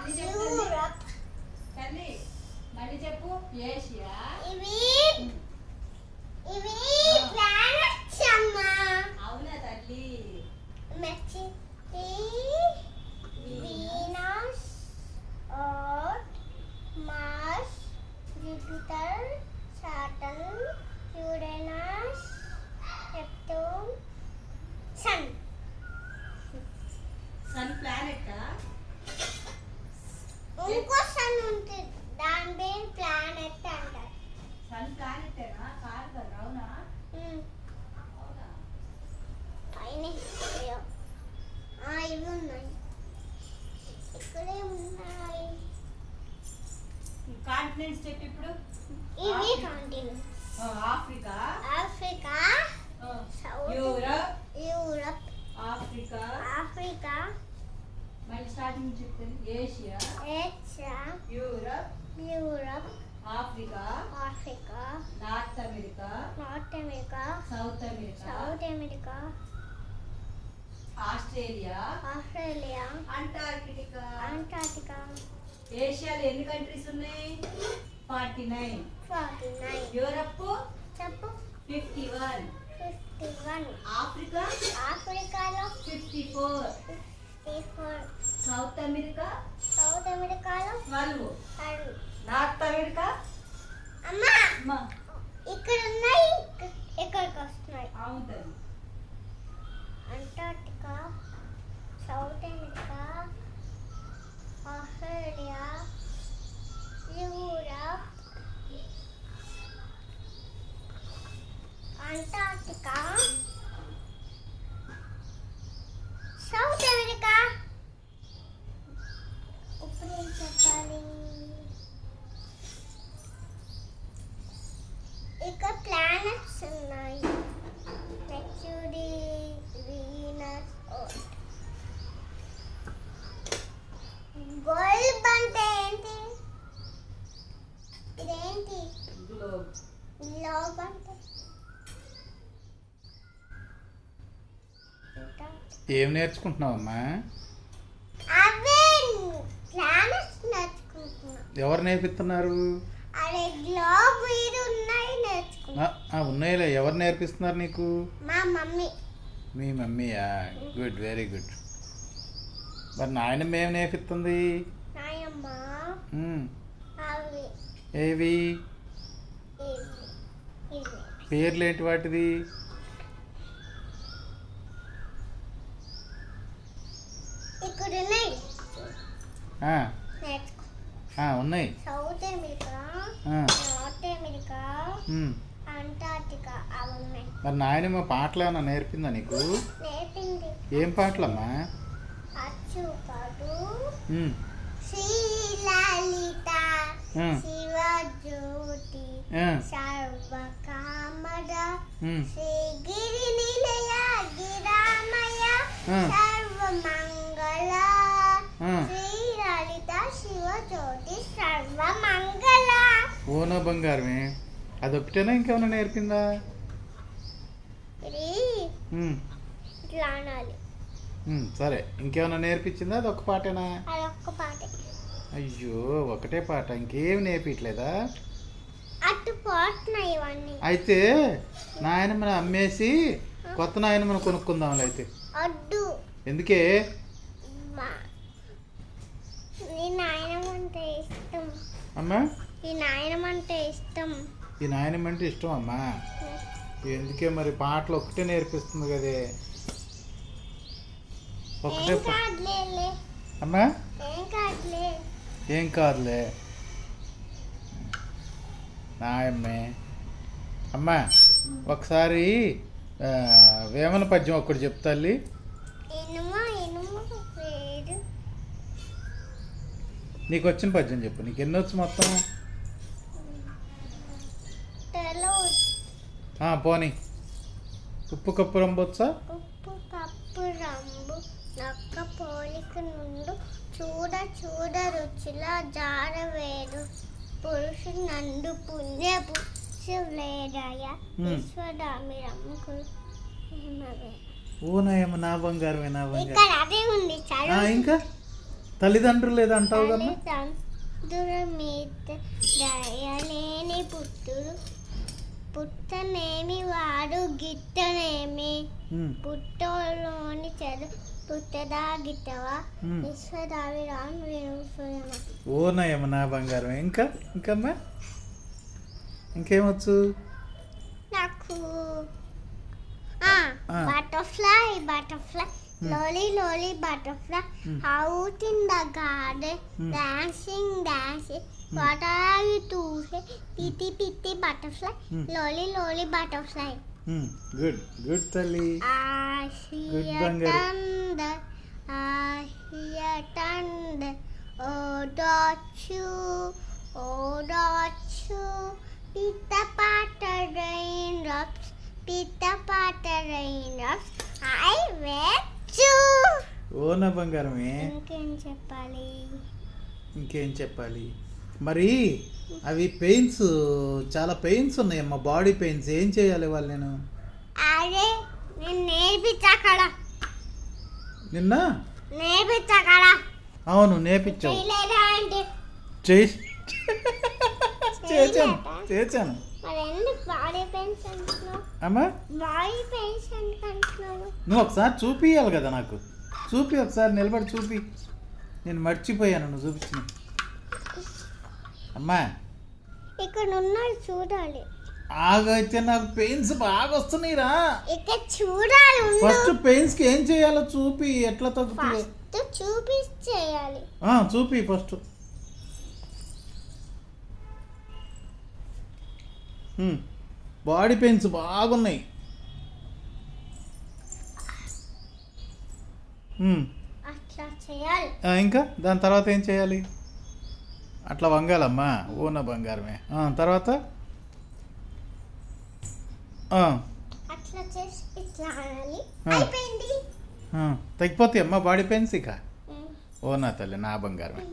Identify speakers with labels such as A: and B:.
A: మళ్ళీ చెప్పు. తల్లి మళ్ళీ
B: చెప్పు. ఏషియా ఇవి ఇవి అవునా తల్లి? మెక్సికో
A: కాంటినెంట్స్ చెప్పు ఇప్పుడు?
B: ఇవి continent
A: Africa.
B: Africa
A: Europe.
B: Europe
A: Africa.
B: Africa.
A: మళ్ళీ స్టార్టింగ్ నుంచి చెప్తాను. Asia.
B: Asia.
A: Europe.
B: Europe.
A: Africa.
B: Africa.
A: North America.
B: North America.
A: South America.
B: South America.
A: Australia.
B: Australia.
A: Antarctica.
B: Antarctica
A: ఏషియాలో ఎన్ని కంట్రీస్ ఉన్నాయి?
B: Forty
A: nine Europe
B: fifty one
A: Africa
B: ఆఫ్రికాలో
A: fifty four South America
B: south అమెరికాలో
A: twelve North America
B: అమ్మా! ఇక్కడ ఉన్నాయి ఇక్క- ఇక్కడికి వస్తున్నాయి
A: అవును తల్లి
B: Antarctica South America Australia Europe Antarctica South America? ఇప్పుడు ఏం చెప్పాలి? ఇక్కడ ప్లానెట్స్ ఉన్నాయి. మెర్క్యూరీ వీనస్ గోల్డ్ అంటే ఏంటి? ఇదేంటి? లోబ్ అంటే ఇంకా
C: ఏం నేర్చుకుంటున్నావమ్మా? ఎవరు నేర్పిస్తున్నారు? ఉన్నాయిలే. ఎవరు నేర్పిస్తున్నారు నీకు?
B: మా మమ్మీ.
C: మీ మమ్మీయా? Good very good. మరి నాయనమ్మ ఏం నేర్పిస్తుంది? ఏవి? పేర్లు ఏంటి వాటిది
B: ఇక్కడ ఉన్నాయి
C: ఆ,
B: నేర్చుకో
C: ఆ, ఉన్నాయి.
B: South
C: America
B: North America. Antarctica
C: మరి నాయనమ్మ పాటలు ఏమన్నా నేర్పిందా నీకు?
B: నేర్పింది.
C: ఏం పాటలమ్మా?
B: అచ్చు పాటు శ్రీలలిత శివజ్యోతి సర్వకామద
C: ఉమ్,
B: శ్రీగిరి నిలయ గిరామయ. సర్వమంగళ
C: ఆ. ఓనో బంగారమే. అదొకటేనా ఇంకేమైనా నేర్పిందా? సరే. ఇంకేమైనా నేర్పించిందా? అది ఒక పాటేనా అయ్యో ఒకటే పాట. ఇంకేం నేర్పించలేదా అయితే నాయనమ్మని అమ్మేసి కొత్త నాయనమ్మని కొనుక్కుందాంలే అయితే. ఎందుకే
B: మా ఈ నాయనం అంటే ఇష్టం
C: అమ్మా?
B: ఈ నాయనం అంటే ఇష్టం.
C: ఈ నాయనమ్మ అంటే ఇష్టం అమ్మా. ఎందుకే మరి పాటలు ఒకటే నేర్పిస్తుంది కదే? ఒకటే
B: ఏం
C: పా-
B: కాదులే
C: అమ్మా?
B: ఏం కాదులే.
C: నాయమ్మే. అమ్మా ఒకసారి వేమన పద్యం ఒకటి చెప్తాల్లి నీకు వచ్చిన పద్యం చెప్పు. నీకు ఎన్ని వచ్చు మొత్తం? పోనీ. ఉప్పు కప్పు రంబొచ్చా
B: ఉప్పు కప్పు రంబు నక్క పోలిక నుండు చూడ చూడ రుచుల జార వేరు పురుషు నందు పుణ్య
C: Hmm.
B: విశ్వదామి రమ్ముకు
C: ఓ నాయమ్మ నా బంగారమే నా బంగారం.
B: ఇక్కడ అదే ఉంది
C: ఆ,
B: చదువు
C: ఇంకా? తల్లిదండ్రులు లేదా అంటావు కమ్మా
B: తల్లిదం- మీద దయలేని పుట్టుడు పుట్టనేమి వాడు గిట్టనేమి పుట్టలోని చెడు పుట్టదా గిట్టవా. విశ్వదావి రామ్
C: నా బంగారం. ఇంకా? ఇంకమ్మా? ఇంకేమొచ్చు?
B: నాకు. Butterfly butterfly.
C: Hmm.
B: Lolly lolly butterfly
C: Hmm.
B: Out in the garden
C: Hmm.
B: Dancing dancing what are you doing పిట్టి పిట్టి butterfly
C: Hmm.
B: Lolly lolly butterfly
C: good good తల్లి
B: I
C: Good
B: hear
C: Bangaru.
B: thunder, I hear thunder. Oh, dot you, oh, dot you. Pitta patta raindrops, you.
C: ఓ నా బంగారమే.
B: ఇంకేం చెప్పాలి?
C: ఇంకేం చెప్పాలి? మరి అవి పెయిన్స్ చాలా పెయిన్స్ ఉన్నాయమ్మా బాడీ పెయిన్స్. ఏం చేయాలి వాళ్ళు నేను?
B: అరే నేను నేర్పించా కదా.
C: నిన్న?
B: నేర్పించా కదా.
C: అవును నేర్పించావు.
B: చేయలేదా అంటే?
C: చేశాను చేశాను.
B: పెయిన్స్ పెయిన్స్
C: నువ్వు ఒకసారి చూపియాలి కదా నాకు. చూపి ఒకసారి నిలబడి చూపి. నేను మర్చిపోయాను నువ్వు చూపించిన. అమ్మా.
B: ఇక్కడ ఉన్నాడు చూడాలి.
C: ఆగైతే నాకు పెయిన్స్ బాగా వస్తున్నాయిరా.
B: ఇక్కడ చూడాలి.
C: ఫస్ట్ పెయిన్స్కి ఏం చేయాలో చూపి ఎట్లా తగ్గుతుందో.
B: ఫస్ట్ చూపించేయాలి
C: ఆ, చూపి ఫస్ట్. బాడీ పెయిన్స్ బాగున్నాయి. ఇంకా? దాని తర్వాత ఏం చేయాలి? అట్లా వంగాలమ్మా. ఊన బంగారమే. తర్వాత? తగ్గిపోతాయి అమ్మా బాడీ పెయిన్స్ ఇక?
B: ఉమ్,
C: ఓ నా తల్లి నా బంగారమే.